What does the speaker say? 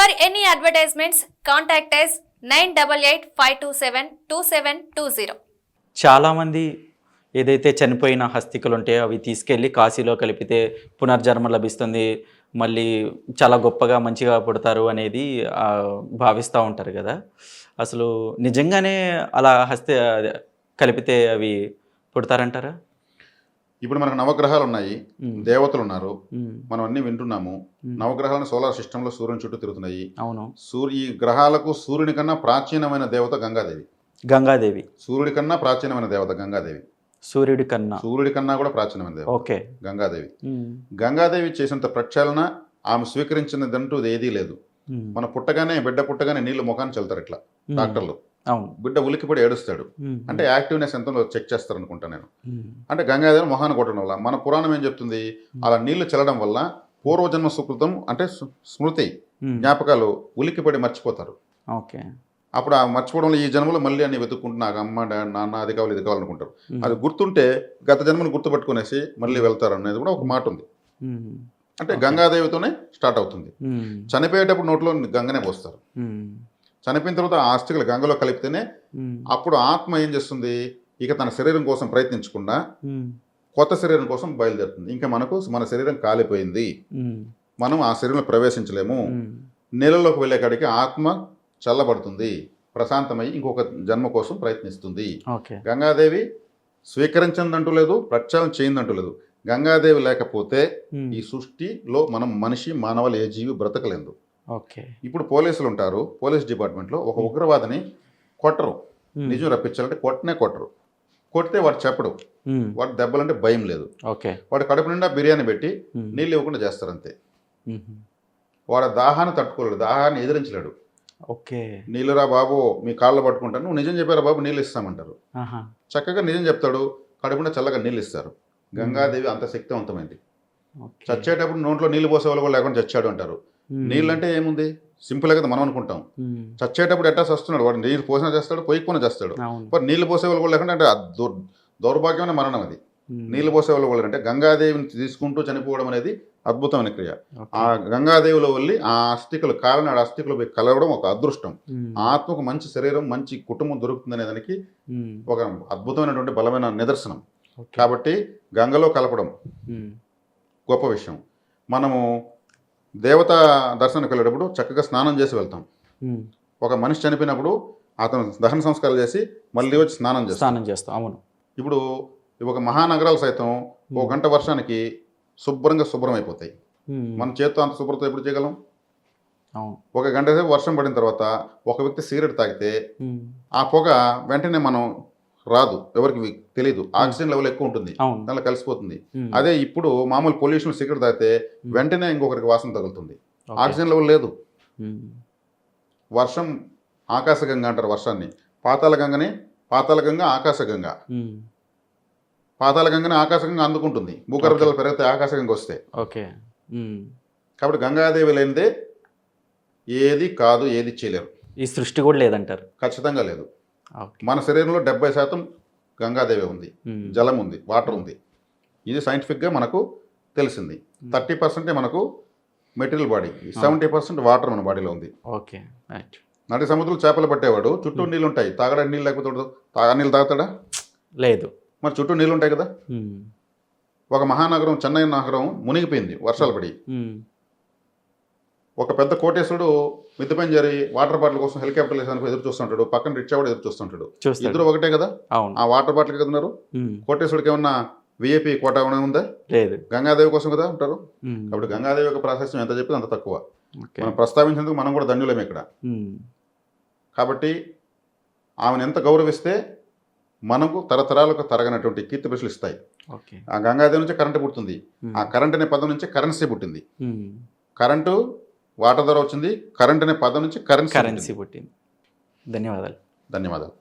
Sir any advertisements contact S nine double eight five two seven two seven two zero చాలామంది ఏదైతే చనిపోయిన హస్తికలు ఉంటాయో అవి తీసుకెళ్ళి కాశీలో కలిపితే పునర్జన్మ లభిస్తుంది మళ్ళీ చాలా గొప్పగా మంచిగా పుడతారు అనేది భావిస్తూ ఉంటారు కదా. అసలు నిజంగానే అలా హస్తి కలిపితే అవి పుడతారంటారా? ఇప్పుడు మనకు నవగ్రహాలు ఉన్నాయి దేవతలు ఉన్నారు మనం అన్ని వింటున్నాము. నవగ్రహాలను సోలార్ సిస్టంలో సూర్యుని చుట్టూ తిరుగుతున్నాయి. అవును. సూర్య ఈ గ్రహాలకు సూర్యుని కన్నా ప్రాచీనమైన దేవత గంగాదేవి. గంగాదేవి. సూర్యుడి కన్నా ప్రాచీనమైన దేవత గంగాదేవి. సూర్యుడి కన్నా. సూర్యుడి కన్నా కూడా ప్రాచీనమైన దేవత ఓకే. గంగాదేవి. గంగాదేవి చేసినంత ప్రక్షాళన ఆమె స్వీకరించినదంటూ ఏదీ లేదు. మన పుట్టగానే బిడ్డ పుట్టగానే నీళ్ళు ముఖాన్ని చల్లుతారు ఇట్లా డాక్టర్లు. బిడ్డ ఉలికిపడి ఏడుస్తాడు. అంటే యాక్టివ్నెస్ ఎంతో చెక్ చేస్తారు అనుకుంటా నేను అంటే గంగాదేవి మొహాన్ని కొట్టడం వల్ల మన పురాణం ఏం చెప్తుంది? అలా నీళ్ళు చల్లడం వల్ల పూర్వజన్మ సుకృతం అంటే స్మృతి జ్ఞాపకాలు ఉలిక్కిపడి మర్చిపోతారు. ఓకే. అప్పుడు ఆ మర్చిపోవడంలో ఈ జన్మలో మళ్ళీ అన్ని వెతుక్కుంటూ నాకు అమ్మ నాన్న అది కావాలి ఇది కావాలనుకుంటారు అది గుర్తుంటే గత జన్మను గుర్తుపట్టుకునేసి మళ్ళీ వెళ్తారు అనేది కూడా ఒక మాట ఉంది. అంటే. గంగాదేవితోనే స్టార్ట్ అవుతుంది. చనిపోయేటప్పుడు నోట్లో గంగనే పోస్తారు. చనిపోయిన తర్వాత ఆ ఆస్తికలు గంగలో కలిపితేనే అప్పుడు ఆత్మ ఏం చేస్తుంది? ఇక తన శరీరం కోసం ప్రయత్నించకుండా కొత్త శరీరం కోసం బయలుదేరుతుంది. ఇంకా మనకు మన శరీరం కాలిపోయింది. మనం ఆ శరీరంలో ప్రవేశించలేము. నీళ్ళలోకి వెళ్ళే కాడికి ఆత్మ చల్లబడుతుంది. ప్రశాంతమై ఇంకొక జన్మ కోసం ప్రయత్నిస్తుంది. గంగాదేవి స్వీకరించిందంటూ లేదు ప్రక్షాళన చేయిందంటూ లేదు. గంగాదేవి లేకపోతే ఈ సృష్టిలో మనం మనిషి మానవాళి ఏ జీవి బ్రతకలేదు. ఓకే. ఇప్పుడు పోలీసులు ఉంటారు పోలీస్ డిపార్ట్మెంట్లో ఒక ఉగ్రవాదిని కొట్టరు. నిజం రప్పించాలంటే కొట్టనే కొట్టరు. కొడితే వాడు చెప్పడు. వాడు దెబ్బలంటే భయం లేదు. ఓకే. వాడు కడుపు నిండా బిర్యానీ పెట్టి నీళ్ళు ఇవ్వకుండా చేస్తారు అంతే వాడు దాహాన్ని తట్టుకోలేడు దాహాన్ని ఎదిరించలేడు. ఓకే. నీళ్ళురా బాబు మీ కాళ్ళు పట్టుకుంటాను. నువ్వు నిజం చెప్పారా బాబు నీళ్ళు ఇస్తామంటారు. చక్కగా నిజం చెప్తాడు. కడుపున చల్లగా నీళ్ళు ఇస్తారు. గంగాదేవి అంత శక్తివంతమైంది. చచ్చేటప్పుడు నోట్లో నీళ్ళు పోసే వాళ్ళు కూడా లేకుండా చచ్చాడు అంటారు. నీళ్ళు అంటే ఏముంది? సింపుల్గా కదా మనం అనుకుంటాం. చచ్చేటప్పుడు ఎట్టా చస్తున్నాడు? వాడు నీళ్ళు పోసినా చేస్తాడు పోయిపోయినా చేస్తాడు. మరి నీళ్ళు పోసే వాళ్ళు కూడా లేకుండా అంటే దౌర్భాగ్యమైన మరణం అది. నీళ్ళు పోసే వాళ్ళు కూడా అంటే గంగాదేవిని తీసుకుంటూ చనిపోవడం అనేది అద్భుతమైన క్రియ. ఆ గంగాదేవిలో వెళ్ళి ఆ అస్థికలు కాలినాడు అస్థికలు పోయి కలవడం ఒక అదృష్టం. ఆత్మకు మంచి శరీరం మంచి కుటుంబం దొరుకుతుందనే దానికి ఒక అద్భుతమైనటువంటి బలమైన నిదర్శనం. కాబట్టి గంగలో కలపడం గొప్ప విషయం. మనము దేవత దర్శనానికి వెళ్ళేటప్పుడు చక్కగా స్నానం చేసి వెళ్తాం. ఒక మనిషి చనిపోయినప్పుడు అతను దహన సంస్కారాలు చేసి మళ్ళీ వచ్చి స్నానం చేస్తాం. స్నానం చేస్తాం అవును. ఇప్పుడు ఒక మహానగరాలు సైతం ఒక గంట వర్షానికి శుభ్రంగా శుభ్రం అయిపోతాయి. మన చేత్తో అంత శుభ్రత ఎప్పుడు చేయగలం? అవును. ఒక గంట సేపు వర్షం పడిన తర్వాత ఒక వ్యక్తి సిగరెట్ తాగితే ఆ పొగ వెంటనే మనం రాదు. ఎవరికి తెలియదు ఆక్సిజన్ లెవెల్ ఎక్కువ ఉంటుంది. దానిలో కలిసిపోతుంది. అదే ఇప్పుడు మామూలు పొల్యూషన్ సిగరెట్ తాగితే. వెంటనే ఇంకొకరికి వాసన తగులుతుంది. ఆక్సిజన్ లెవెల్ లేదు. వర్షం ఆకాశగంగ అంటారు వర్షాన్ని. పాతాళ గంగని పాతాళ గంగ ఆకాశగంగ పాతాళ గంగని ఆకాశగంగా అందుకుంటుంది. భూగర్భ. జలాలు పెరిగితే ఆకాశగంగ వస్తే. ఓకే. కాబట్టి గంగాదేవి లేనిదే ఏది కాదు ఏది చేయలేరు. ఈ సృష్టి కూడా లేదంటారు. ఖచ్చితంగా లేదు. మన శరీరంలో డెబ్బై శాతం గంగాదేవి ఉంది జలం ఉంది వాటర్ ఉంది. ఇది సైంటిఫిక్గా మనకు తెలిసింది. థర్టీ పర్సెంటే మనకు material body seventy percent water మన బాడీలో ఉంది. Okay right. నడి సముద్రం చేపలు పట్టేవాడు చుట్టూ నీళ్ళు ఉంటాయి తాగడానికి నీళ్ళు లేకపోతే. తాగా నీళ్ళు తాగుతాడా? లేదు. మరి చుట్టూ నీళ్ళు ఉంటాయి కదా ఒక మహానగరం చెన్నై నగరం మునిగిపోయింది వర్షాలు పడి. ఒక పెద్ద కోటేశ్వరుడు మిద్దపైన జరి వాటర్ బాటిల్ కోసం హెలికాప్టర్ వేసానికి ఎదురు చూస్తుంటాడు. పక్కన రిక్షా కూడా ఎదురు చూస్తుంటాడు? ఇద్దరు ఒకటే కదా? ఆ వాటర్ బాటిల్ కదా ఉన్నారు? కోటేశ్వరుడికి ఏమన్నా విఐపి కోట ఏమైనా ఉందా? లేదు. గంగాదేవి కోసం కదా ఉంటారు? కాబట్టి గంగాదేవి యొక్క ప్రాశస్యం ఎంత చెప్పితే అంత తక్కువ. మనం ప్రస్తావించేందుకు మనం కూడా ధన్యులమే ఇక్కడ. కాబట్టి ఆమెను ఎంత గౌరవిస్తే మనకు తరతరాలకు తరగనటువంటి కీర్తి ప్రశ్నలు ఇస్తాయి. ఆ గంగాదేవి నుంచి కరెంటు పుట్టింది ఆ కరెంట్ అనే పదం నుంచి కరెన్సీ పుట్టింది. కరెంటు వాటర్ ద్వారా వచ్చింది కరెంట్ అనే పదం నుంచి కరెన్సీ కరెన్సీ పుట్టింది. ధన్యవాదాలు. ధన్యవాదాలు.